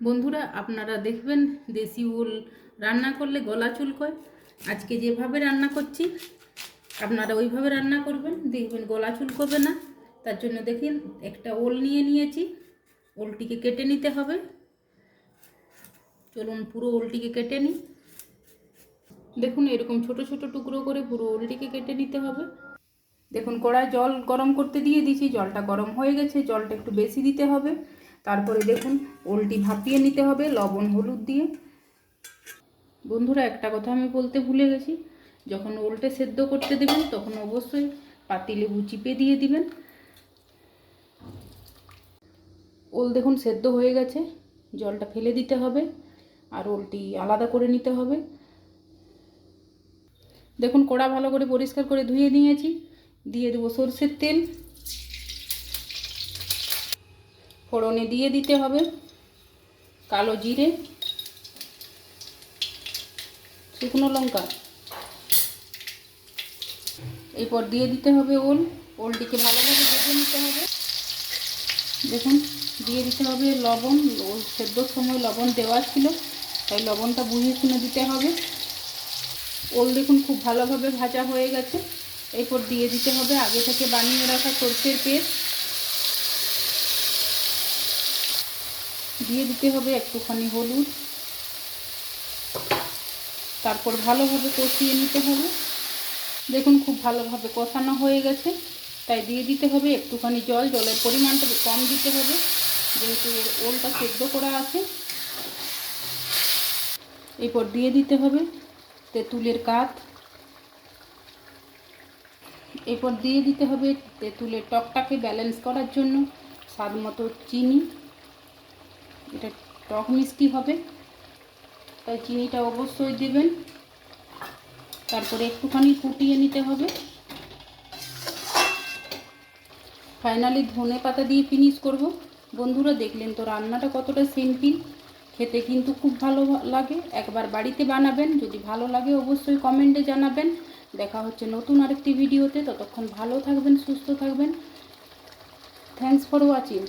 বন্ধুরা, আপনারা দেখবেন দেশি উল রান্না করলে গলা চুলকয়। আজকে যেভাবে রান্না করছি, আপনারা ওইভাবে রান্না করবেন, দেখবেন গলা চুলকবে না। তার জন্য দেখেন, একটা ওল নিয়ে নিয়েছি, ওলটিকে কেটে নিতে হবে। চলুন পুরো ওলটিকে কেটে নিই। দেখুন, এরকম ছোট ছোট টুকরো করে পুরো ওলটিকে কেটে নিতে হবে। দেখুন কড়ায় জল গরম করতে দিয়ে দিয়েছি, জলটা গরম হয়ে গেছে, জলটা একটু বেশি দিতে হবে। তারপরে দেখুন, ওলটি ভাপিয়ে নিতে হবে, লবণ, হলুদ দিয়ে। বন্ধুরা, একটা কথা আমি বলতে ভুলে গেছি। যখন ওলটে সেদ্ধ করতে দেবেন, তখন অবশ্যই পাতিলেবু চিপে দিয়ে দিবেন। ওল দেখুন সেদ্ধ হয়ে গেছে, জলটা ফেলে দিতে হবে আর ওলটি আলাদা করে নিতে হবে। দেখুন, কড়া ভালো করে পরিষ্কার করে ধুয়ে নিয়েছি। দিয়ে দেবো সর্ষের তেল। ফোড়নে দিয়ে দিতে হবে কালো জিরে, শুকনো লঙ্কা। এরপর দিয়ে দিতে হবে ওল। ওলটিকে ভালোভাবে ভেজে নিতে হবে। দেখুন, দিয়ে দিতে হবে লবণ। ওল সেদ্ধর সময় লবণ দেওয়া ছিল, তাই লবণটা বুঝে শুনে দিতে হবে। ওল দেখুন খুব ভালোভাবে ভাজা হয়ে গেছে। এরপর দিয়ে দিতে হবে আগে থেকে বানিয়ে রাখা সর্ষের পেস্ট। দিয়ে দিতে হবে একটুখানি হলুদ। তারপর ভালোভাবে কষিয়ে নিতে হবে। দেখুন খুব ভালোভাবে কষানো হয়ে গেছে। তাই দিয়ে দিতে হবে একটুখানি জল। জলের পরিমাণটা কম দিতে হবে। যেহেতু ওলটা সেদ্ধ করা আছে। এরপর দিয়ে দিতে হবে তেঁতুলের কাঠ এরপর দিয়ে দিতে হবে তেঁতুলের টকটাকে ব্যালেন্স করার জন্য। স্বাদ মতো চিনি। এটা টক মিষ্টি হবে। তাই চিনিটা অবশ্যই দেবেন। তারপরে একটুখানি ফুটিয়ে নিতে হবে। ফাইনালি ধনে পাতা দিয়ে ফিনিশ করব। বন্ধুরা, দেখলেন তো রান্নাটা কতটা সিম্পল খেতে কিন্তু খুব ভালো লাগে। একবার বাড়িতে বানাবেন, যদি ভালো লাগে অবশ্যই কমেন্টে জানাবেন। দেখা হচ্ছে নতুন আরেকটি ভিডিওতে ততক্ষণ ভালো থাকবেন, সুস্থ থাকবেন। Thanks for watching